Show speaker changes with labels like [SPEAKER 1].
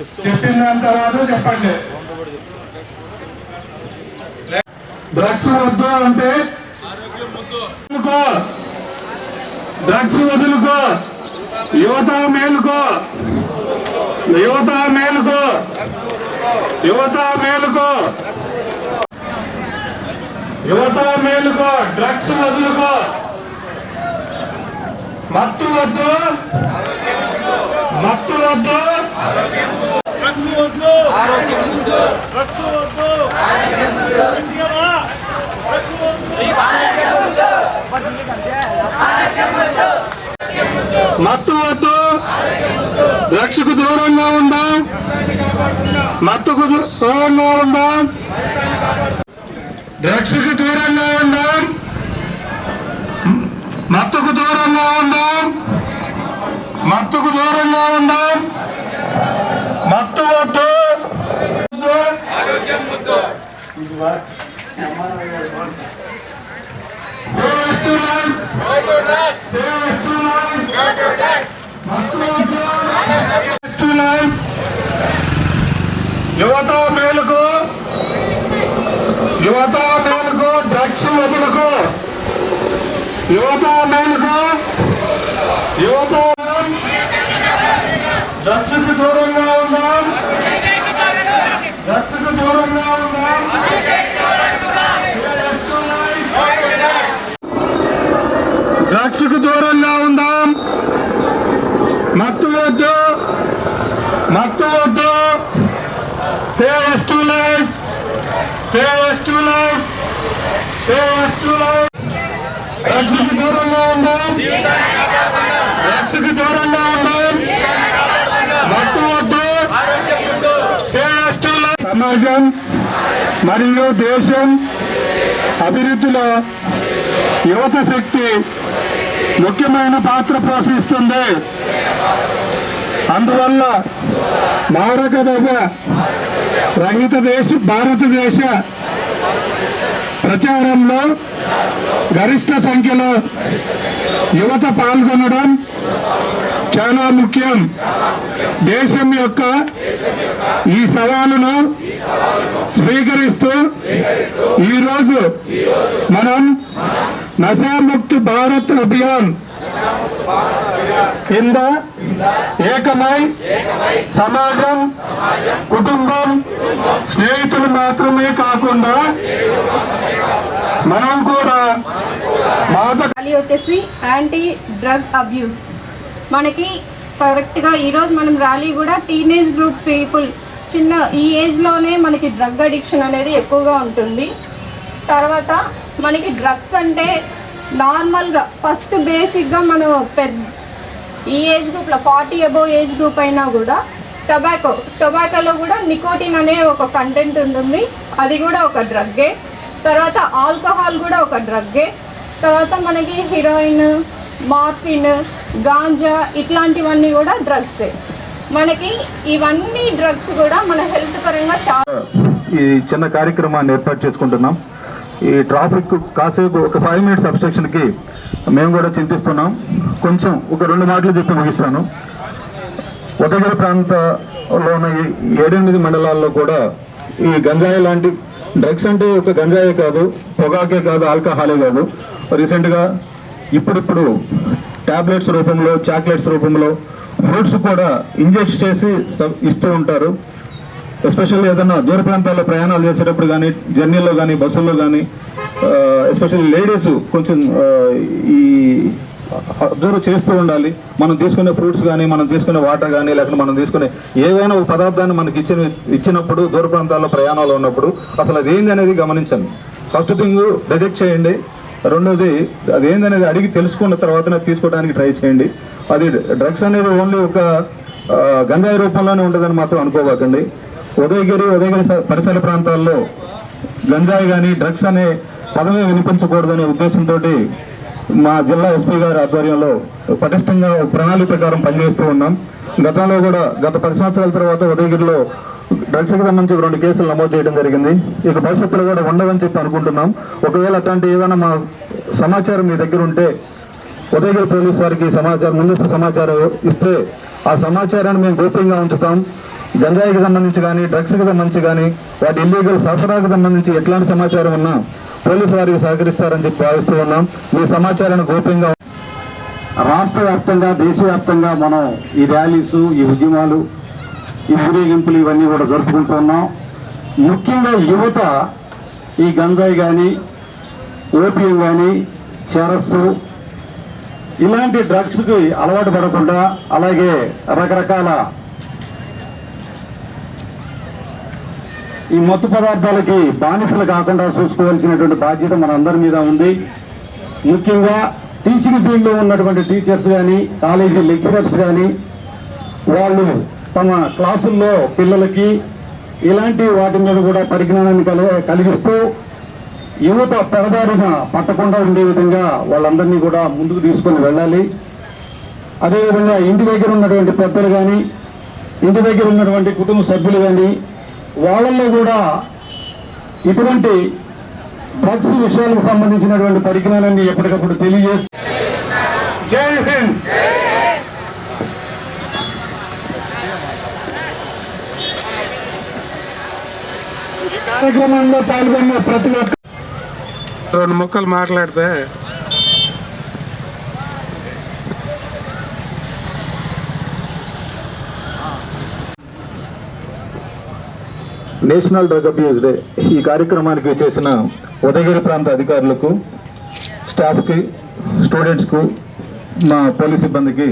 [SPEAKER 1] చెప్పిన దాని తర్వాత చెప్పండి. డ్రగ్స్ వద్దు అంటే డ్రగ్స్ వదులుకో. యువత మేలుకో. యువత మేలుకో. యువత మేలుకో. యువత మేలుకో. డ్రగ్స్ వదులుకో. మత్తు వద్దు. మత్తు వద్దు.
[SPEAKER 2] డ్రగ్స్ వద్దు డ్రగ్స్ వద్దు
[SPEAKER 1] మత్తు. వద్దు డ్రగ్స్కు దూరంగా ఉందాం? మత్తుకు దూరంగా ఉందాం? డ్రగ్స్కు దూరంగా ఉందాం? మత్తుకు దూరంగా ఉందాం? మత్తుకు దూరంగా ఉందాం? మత్తు వద్దు. యువత మేలుకు యువత మేలుకు డ్రగ్స్ వదులుకు. యువత మేలుకు యువత డ్రగ్స్కి దూరంగా ఉన్నాం డ్రగ్స్కి దూరంగా ఉన్నాం డ్రగ్స్కు దూరంగా ఉందాం మత్తు వద్దు. మత్తు వద్దు. Save to life. Save to life. Save to life. రక్షకు దూరంగా ఉందాం రక్షకు దూరంగా ఉందాం మత్తు వద్దు. Save to life. సమాజం మరియు దేశం అభివృద్ధిలో యువత శక్తి ముఖ్యమైన పాత్ర పోషిస్తుంది. అందువల్ల మారక దశ రహిత దేశ భారతదేశ ప్రచారంలో గరిష్ట సంఖ్యలో యువత పాల్గొనడం చాలా ముఖ్యం. దేశం యొక్క ఈ సవాలును స్వీకరిస్తూ ఈరోజు మనం నశాముక్తి భారత్ అభియాన్. కింద ఏకమై సమాజం కుటుంబం స్నేహితులు మాత్రమే కాకుండా మనం కూడా మాత
[SPEAKER 3] వచ్చేసి యాంటీ డ్రగ్ అబ్యూస్ మనకి కరెక్ట్గా ఈరోజు మనం ర్యాలీ కూడా టీనేజ్ గ్రూప్ పీపుల్ చిన్న ఈ ఏజ్లోనే మనకి డ్రగ్ అడిక్షన్ అనేది ఎక్కువగా ఉంటుంది. తర్వాత మనకి డ్రగ్స్ అంటే నార్మల్గా ఫస్ట్ బేసిక్గా మనం పెద్ద ఈ ఏజ్ గ్రూప్లో ఫార్టీ అబోవ్ ఏజ్ గ్రూప్ అయినా కూడా టొబాకో టొబాకోలో కూడా నికోటిన్ అనే ఒక కంటెంట్ ఉంటుంది. అది కూడా ఒక డ్రగ్గే తర్వాత ఆల్కహాల్ కూడా ఒక డ్రగ్గే తర్వాత మనకి హీరోయిన్ మార్ఫిన్ గాంజా ఇట్లాంటివన్నీ కూడా డ్రగ్సే మనకి ఇవన్నీ డ్రగ్స్ కూడా మన హెల్త్ పరంగా చాలా
[SPEAKER 4] ఈ చిన్న కార్యక్రమాన్ని ఏర్పాటు చేసుకుంటున్నాం. ఈ ట్రాఫిక్ కాసేపు ఒక ఫైవ్ మినిట్స్ అబ్స్ట్రక్షన్కి మేము కూడా చింతిస్తున్నాం. కొంచెం ఒక రెండు మాటలు చెప్పి ముగిస్తాను. ఉదయగిరి ప్రాంతంలో ఉన్న ఈ ఏడెనిమిది మండలాల్లో కూడా ఈ గంజాయి లాంటి డ్రగ్స్ అంటే ఒక గంజాయే కాదు పొగాకే కాదు ఆల్కహాలే కాదు. రీసెంట్గా ఇప్పుడిప్పుడు టాబ్లెట్స్ రూపంలో చాక్లెట్స్ రూపంలో ఫ్రూట్స్ కూడా ఇంజెక్ట్ చేసి ఇస్తూ ఉంటారు. ఎస్పెషల్లీ ఏదైనా దూర ప్రాంతాల్లో ప్రయాణాలు చేసేటప్పుడు కానీ జర్నీలో కానీ బస్సుల్లో కానీ ఎస్పెషల్లీ లేడీస్ కొంచెం ఈ అబ్జర్వ్ చేస్తూ ఉండాలి. మనం తీసుకునే ఫ్రూట్స్ కానీ మనం తీసుకునే వాటర్ కానీ లేకపోతే మనం తీసుకునే ఏవైనా ఒక పదార్థాన్ని మనకి ఇచ్చిన ఇచ్చినప్పుడు దూర ప్రాంతాల్లో ప్రయాణాలు ఉన్నప్పుడు అసలు అది ఏంది అనేది గమనించండి. ఫస్ట్ థింగ్ రిజెక్ట్ చేయండి. రెండోది అది ఏందనేది అడిగి తెలుసుకున్న తర్వాతనే తీసుకోవడానికి ట్రై చేయండి. అది డ్రగ్స్ అనేది ఓన్లీ ఒక గంజాయి రూపంలోనే ఉంటుందని మాత్రం అనుకోకండి ఉదయగిరి ఉదయగిరి స- పరిసర ప్రాంతాల్లో గంజాయి కానీ డ్రగ్స్ అనే పదమే వినిపించకూడదనే ఉద్దేశంతో మా జిల్లా ఎస్పీ గారి ఆధ్వర్యంలో పటిష్టంగా ప్రణాళిక ప్రకారం పనిచేస్తూ ఉన్నాం. గతంలో కూడా గత పది సంవత్సరాల తర్వాత ఉదయగిరిలో డ్రగ్స్కి సంబంధించి రెండు కేసులు నమోదు చేయడం జరిగింది. ఇక భవిష్యత్తులో కూడా ఉండవని చెప్పి అనుకుంటున్నాం. ఒకవేళ అట్లాంటి ఏదైనా మా సమాచారం మీ దగ్గర ఉంటే ఉదయగిరి పోలీస్ వారికి సమాచారం ముందస్తు సమాచారం ఇస్తే ఆ సమాచారాన్ని మేము గోప్యంగా ఉంచుతాం. గంజాయికి సంబంధించి కానీ డ్రగ్స్కి సంబంధించి కానీ వాటి ఇల్లీగల్ సరఫరాకు సంబంధించి ఎట్లాంటి సమాచారం ఉన్నా పోలీసు వారికి సహకరిస్తారని చెప్పి భావిస్తూ ఉన్నాం. మీ సమాచారాన్ని గోప్యంగా
[SPEAKER 5] రాష్ట్ర వ్యాప్తంగా దేశవ్యాప్తంగా మనం ఈ ర్యాలీస్ ఈ ఉద్యమాలు ఈ ఊరేగింపులు ఇవన్నీ కూడా జరుపుకుంటూ ఉన్నాం. ముఖ్యంగా యువత ఈ గంజాయి కానీ ఓపియం కానీ చెరస్సు ఇలాంటి డ్రగ్స్కి అలవాటు పడకుండా అలాగే రకరకాల ఈ మత్తు పదార్థాలకి బానిసలు కాకుండా చూసుకోవాల్సినటువంటి బాధ్యత మనందరి మీద ఉంది. ముఖ్యంగా టీచింగ్ ఫీల్డ్లో ఉన్నటువంటి టీచర్స్ కానీ కాలేజీ లెక్చరర్స్ కానీ వాళ్ళు తమ క్లాసుల్లో పిల్లలకి ఇలాంటి వాటి మీద కూడా పరిజ్ఞానాన్ని కలి కలిగిస్తూ యువత పెరదారిన పట్టకుండా ఉండే విధంగా వాళ్ళందరినీ కూడా ముందుకు తీసుకొని వెళ్ళాలి. అదేవిధంగా ఇంటి దగ్గర ఉన్నటువంటి పెద్దలు కానీ ఇంటి దగ్గర ఉన్నటువంటి కుటుంబ సభ్యులు కానీ వాళ్ళల్లో కూడా ఇటువంటి డ్రగ్స్ విషయాలకు సంబంధించినటువంటి పరిజ్ఞానాన్ని ఎప్పటికప్పుడు తెలియజేస్తూ జై హింద్! ఈ కార్యక్రమంలో పాల్గొన్న ప్రతి ఒక్క
[SPEAKER 1] రెండు ముక్కలు మాట్లాడితే
[SPEAKER 4] నేషనల్ డ్రగ్ అబ్యూస్ డే. ఈ కార్యక్రమానికి చేసిన ఉదయగిరి ప్రాంత అధికారులకు స్టాఫ్కి స్టూడెంట్స్కు మా పోలీస్ సిబ్బందికి